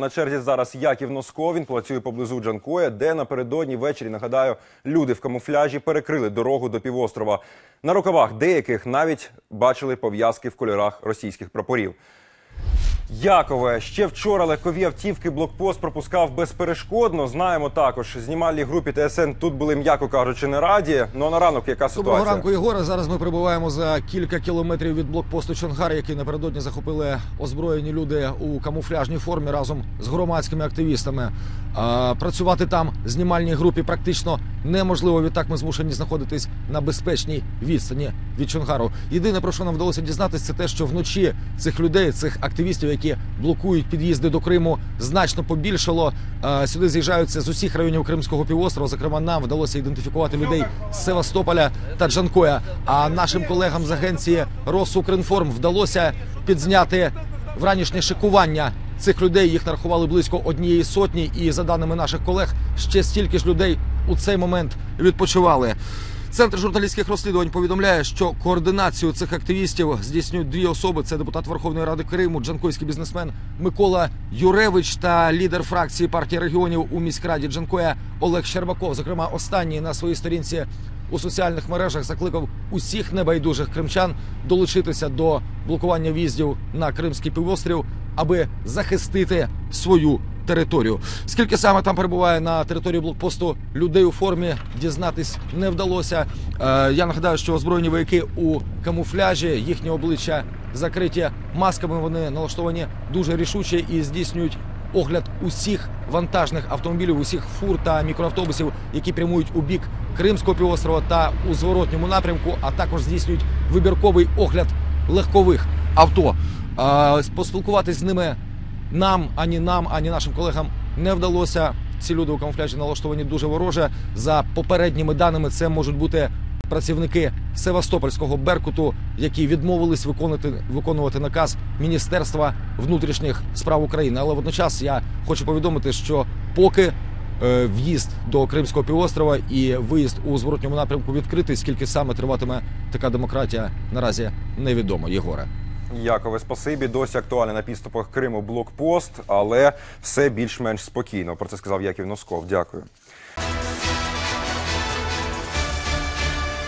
На черзі зараз Яків Носко. Він працює поблизу Джанкоя, де напередодні ввечері, нагадаю, люди в камуфляжі перекрили дорогу до півострова. На рукавах деяких навіть бачили пов'язки в кольорах російських прапорів. Якове ще вчора легкові автівки блокпост пропускав безперешкодно. Знаємо також. Знімальній групі ТСН тут були, м'яко кажучи, не раді. Ну а на ранок яка Доброго ранку, Єгоре. Зараз ми прибуваємо за кілька кілометрів від блокпосту Чонгар, який напередодні захопили озброєні люди у камуфляжній формі разом з громадськими активістами. А, працювати там знімальній групі практично неможливо. Відтак ми змушені знаходитись на безпечній відстані від Чонгару. Єдине про що нам вдалося дізнатися, це те, що вночі цих людей, цих активістів, які блокують під'їзди до Криму, значно побільшало. Сюди з'їжджаються з усіх районів Кримського півострова. Зокрема, нам вдалося ідентифікувати людей з Севастополя та Джанкоя. А нашим колегам з агенції Росукринформ вдалося підзняти вранішнє шикування цих людей. Їх нарахували близько однієї сотні. І за даними наших колег, ще стільки ж людей у цей момент відпочивали. Центр журналістських розслідувань повідомляє, що координацію цих активістів здійснюють дві особи: це депутат Верховної Ради Криму, джанкойський бізнесмен Микола Юревич та лідер фракції партії регіонів у міськраді Джанкоя Олег Щербаков. Зокрема, останній на своїй сторінці у соціальних мережах закликав усіх небайдужих кримчан долучитися до блокування в'їздів на Кримський півострів, аби захистити свою територію. Скільки саме там перебуває на території блокпосту людей у формі, дізнатись не вдалося. Е, я нагадаю, що озброєні вояки у камуфляжі, їхні обличчя закриті масками. Вони налаштовані дуже рішуче і здійснюють огляд усіх вантажних автомобілів, усіх фур та мікроавтобусів, які прямують у бік Кримського півострова та у зворотньому напрямку, а також здійснюють вибірковий огляд легкових авто. Е, поспілкуватись з ними нам, ані нам, ані нашим колегам не вдалося. Ці люди у камуфляжі налаштовані дуже вороже. За попередніми даними, це можуть бути працівники Севастопольського Беркуту, які відмовились виконувати, виконувати наказ Міністерства внутрішніх справ України. Але водночас я хочу повідомити, що поки е, в'їзд до Кримського півострова і виїзд у зворотньому напрямку відкритий, скільки саме триватиме така демократія, наразі невідомо. Єгоре. Якове, спасибі. Досі актуальний на підступах Криму блокпост, але все більш-менш спокійно. Про це сказав Яків Носков. Дякую.